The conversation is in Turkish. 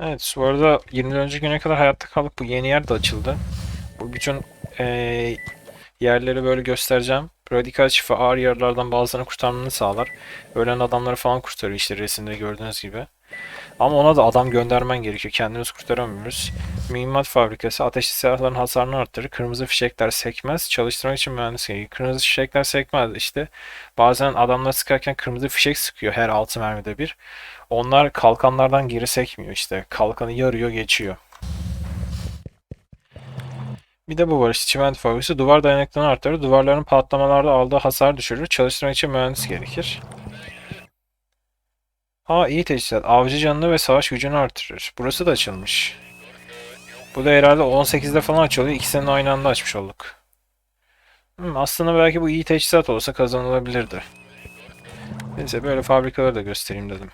Evet, bu arada 20. güne kadar hayatta kalıp bu yeni yer de açıldı. Bu bütün eee, yerleri böyle göstereceğim. Radikal şifa ağır yaralardan bazılarını kurtarmanı sağlar. Ölen adamları falan kurtarıyor işte resimde gördüğünüz gibi. Ama ona da adam göndermen gerekiyor. Kendimiz kurtaramıyoruz. Mühimmat fabrikası ateşli silahların hasarını arttırır. Kırmızı fişekler sekmez. Çalıştırmak için mühendis gerekiyor. Kırmızı fişekler sekmez işte. Bazen adamlar sıkarken kırmızı fişek sıkıyor her 6 mermide bir. Onlar kalkanlardan geri sekmiyor işte. Kalkanı yarıyor geçiyor. Bir de bu var işte çimento fabrikası duvar dayanıklılığını arttırır. Duvarların patlamalarda aldığı hasar düşürür. Çalıştırmak için mühendis gerekir. Aa iyi teçhizat. Avcı canını ve savaş gücünü artırır. Burası da açılmış. Bu da herhalde 18'de falan açılıyor. İkisini aynı anda açmış olduk. Hmm, aslında belki bu iyi teçhizat olsa kazanılabilirdi. Neyse böyle fabrikaları da göstereyim dedim.